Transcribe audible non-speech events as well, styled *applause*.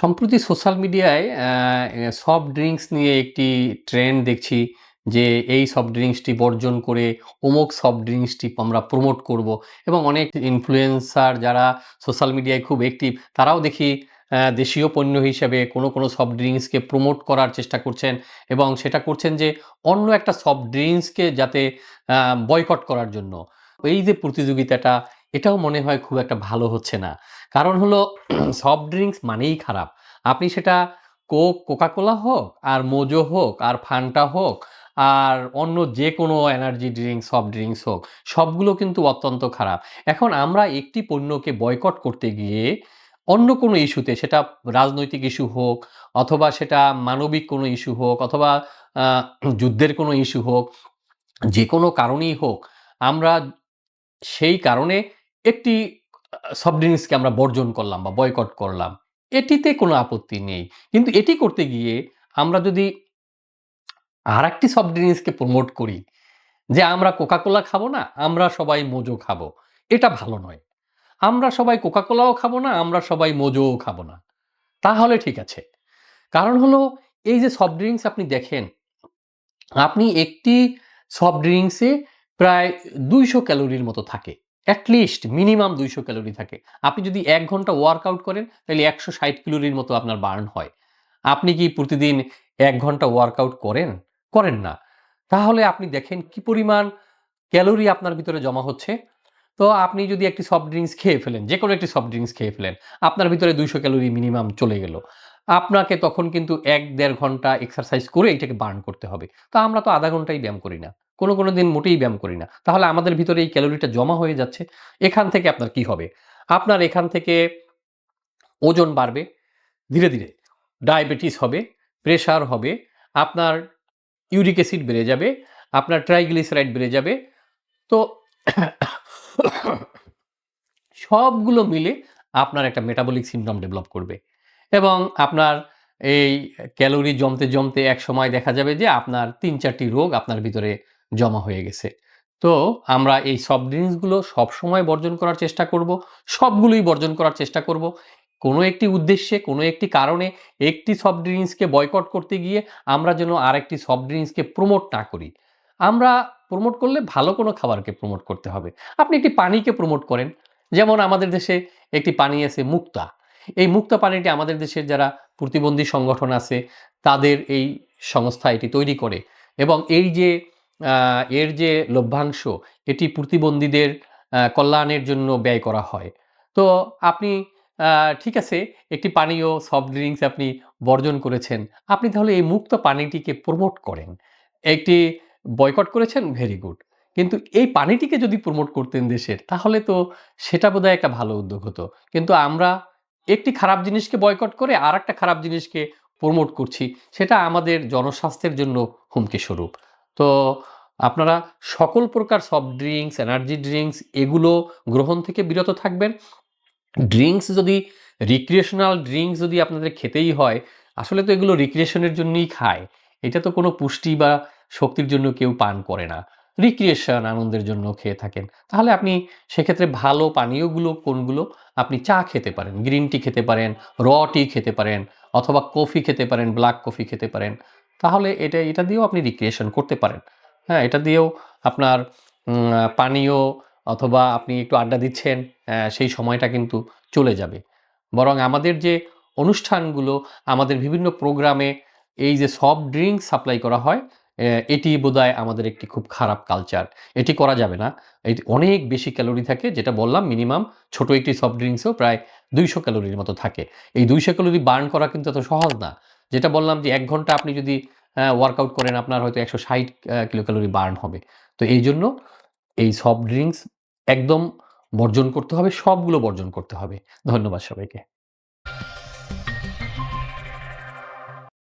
সম্প্রতি সোশ্যাল মিডিয়ায় soft drinks নিয়ে একটি ট্রেন্ড দেখছি যে এই সফট ড্রিঙ্কসটি বর্জন করে অমুক সফট ড্রিঙ্কসটি আমরা প্রমোট করব। এবং অনেক ইনফ্লুয়েন্সার যারা সোশ্যাল মিডিয়ায় খুব অ্যাক্টিভ, তারাও দেখি দেশীয় পণ্য হিসেবে কোনো কোনো সফট ড্রিঙ্কসকে প্রমোট করার চেষ্টা করছেন এবং সেটা করছেন যে অন্য একটা সফট ড্রিঙ্কসকে যাতে বয়কট করার জন্য। এই যে প্রতিযোগিতাটা এটাও মনে হয় খুব একটা ভালো হচ্ছে না। কারণ হলো *clears throat* সফট ড্রিঙ্কস মানেই খারাপ। আপনি সেটা কোক কোকাকোলা হোক, আর মোজো হোক, আর ফান্টা হোক, আর অন্য যে কোনো এনার্জি ড্রিঙ্কস সফট ড্রিঙ্কস হোক, সবগুলো কিন্তু অত্যন্ত খারাপ। এখন আমরা একটি পণ্যকে বয়কট করতে গিয়ে অন্য কোনো ইস্যুতে, সেটা রাজনৈতিক ইস্যু হোক, অথবা সেটা মানবিক কোনো ইস্যু হোক, অথবা যুদ্ধের কোনো ইস্যু হোক যে কোনো কারণেই হোক, আমরা সেই কারণে একটি সফট ড্রিঙ্কসকে আমরা বর্জন করলাম বা বয়কট করলাম, এটিতে কোনো আপত্তি নেই। কিন্তু এটি করতে গিয়ে আমরা যদি আর একটি সফট ড্রিঙ্কসকে প্রমোট করি, যে আমরা কোকাকোলা খাব না, আমরা সবাই মোজো খাব, এটা ভালো নয়। আমরা সবাই কোকাকোলাও খাব না, আমরা সবাই মোজোও খাব না। তাহলে ঠিক আছে। কারণ হলো, এই যে সফট ড্রিঙ্কস আপনি দেখেন, আপনি একটি সফট ড্রিঙ্কসে প্রায় দুইশো ক্যালোরির মতো থাকে। অ্যাটলিস্ট মিনিমাম দুইশো ক্যালোরি থাকে। আপনি যদি এক ঘণ্টা ওয়ার্কআউট করেন, তাহলে একশো ষাট ক্যালোরির মতো আপনার বার্ন হয়। আপনি কি প্রতিদিন এক ঘণ্টা ওয়ার্কআউট করেন? করেন না। তাহলে আপনি দেখেন কি পরিমাণ ক্যালোরি আপনার ভিতরে জমা হচ্ছে। তো আপনি যদি একটি সফট ড্রিঙ্কস খেয়ে ফেলেন যে কোনো একটি সফট ড্রিঙ্কস খেয়ে ফেলেন, আপনার ভিতরে দুইশো ক্যালোরি মিনিমাম চলে গেল। আপনাকে তখন কিন্তু এক দেড় ঘণ্টা এক্সারসাইজ করে এটাকে বার্ন করতে হবে। তো আমরা তো আধা ঘন্টাই ব্যায়াম করি না। কোনো কোনো দিন মোটেই ব্যায়াম করি না। তাহলে আমাদের ভিতরে এই ক্যালোরিটা জমা হয়ে যাচ্ছে। এখান থেকে আপনার কি হবে? আপনার এখান থেকে ওজন বাড়বে, ধীরে ধীরে। ডায়াবেটিস হবে, প্রেশার হবে, আপনার ইউরিক অ্যাসিড বেড়ে যাবে, আপনার ট্রাইগ্লিসারাইড বেড়ে যাবে। তো সবগুলো মিলে আপনার একটা মেটাবলিক সিনড্রোম ডেভেলপ করবে। এবং আপনার এই ক্যালোরি জমতে জমতে এক সময় দেখা যাবে যে আপনার তিন চারটি রোগ আপনার ভিতরে জমা হয়ে গেছে। তো আমরা এই সফট ড্রিঙ্কসগুলো সবসময় বর্জন করার চেষ্টা করব, সবগুলোই বর্জন করার চেষ্টা করব। কোনো একটি উদ্দেশ্যে, কোনো একটি কারণে একটি সফট ড্রিঙ্কসকে বয়কট করতে গিয়ে আমরা যেন আরেকটি সফট ড্রিঙ্কসকে প্রমোট না করি। আমরা প্রমোট করলে ভালো কোনো খাবারকে প্রমোট করতে হবে। আপনি একটি পানিকে প্রমোট করেন। যেমন আমাদের দেশে একটি পানি আছে মুক্তা। এই মুক্তা পানিটি আমাদের দেশের যারা প্রতিবন্ধী সংগঠন আছে, তাদের এই সংস্থা এটি তৈরি করে। এবং এই যে এর যে লভ্যাংশ, এটি প্রতিবন্ধীদের কল্যাণের জন্য ব্যয় করা হয়। তো আপনি ঠিক আছে, একটি পানীয় সফট ড্রিঙ্কস আপনি বর্জন করেছেন। আপনি তাহলে এই মুক্ত পানিটিকে প্রমোট করেন। একটি বয়কট করেছেন ভেরি গুড কিন্তু এই পানিটিকে যদি প্রমোট করতেন দেশের, তাহলে তো সেটা বোধহয় একটা ভালো উদ্যোগ হতো। কিন্তু আমরা একটি খারাপ জিনিসকে বয়কট করে আর একটা খারাপ জিনিসকে প্রমোট করছি, সেটা আমাদের জনস্বাস্থ্যের জন্য হুমকি স্বরূপ তো আপনারা সকল প্রকার সফট ড্রিঙ্কস এনার্জি ড্রিঙ্কস এগুলো গ্রহণ থেকে বিরত থাকবেন। ড্রিঙ্কস যদি রিক্রিয়েশনাল ড্রিঙ্কস যদি আপনাদের খেতেই হয়, আসলে তো এগুলো রিক্রিয়েশনের জন্যই খায়। এটা তো কোনো পুষ্টি বা শক্তির জন্য কেউ পান করে না। রিক্রিয়েশন আনন্দের জন্য খেয়ে থাকেন। তাহলে আপনি সেক্ষেত্রে ভালো পানীয়গুলো কোনগুলো? আপনি চা খেতে পারেন গ্রিন টি খেতে পারেন র টি খেতে পারেন, অথবা কফি খেতে পারেন ব্ল্যাক কফি খেতে পারেন। তাহলে এটা এটা দিয়েও আপনি রিক্রিয়েশন করতে পারেন। হ্যাঁ এটা দিয়েও আপনার পানীয় অথবা আপনি একটু আড্ডা দিচ্ছেন সেই সময়টা কিন্তু চলে যাবে। বরং আমাদের যে অনুষ্ঠানগুলো, আমাদের বিভিন্ন প্রোগ্রামে এই যে সফট ড্রিঙ্কস সাপ্লাই করা হয় এটি বোধহয় আমাদের একটি খুব খারাপ কালচার এটি করা যাবে না। এটি অনেক বেশি ক্যালোরি থাকে, যেটা বললাম মিনিমাম ছোট একটি সফট ড্রিঙ্কসেও প্রায় দুইশো ক্যালোরির মতো থাকে। এই দুইশো ক্যালোরি বার্ন করা কিন্তু এত সহজ না। যেটা বললাম যে এক ঘণ্টা আপনি যদি ওয়ার্কআউট করেন, আপনার হয়তো একশো ষাট কিলো ক্যালোরি বার্ন হবে। তো এই জন্য এই সফট ড্রিঙ্কস একদম বর্জন করতে হবে, সবগুলো বর্জন করতে হবে। ধন্যবাদ সবাইকে।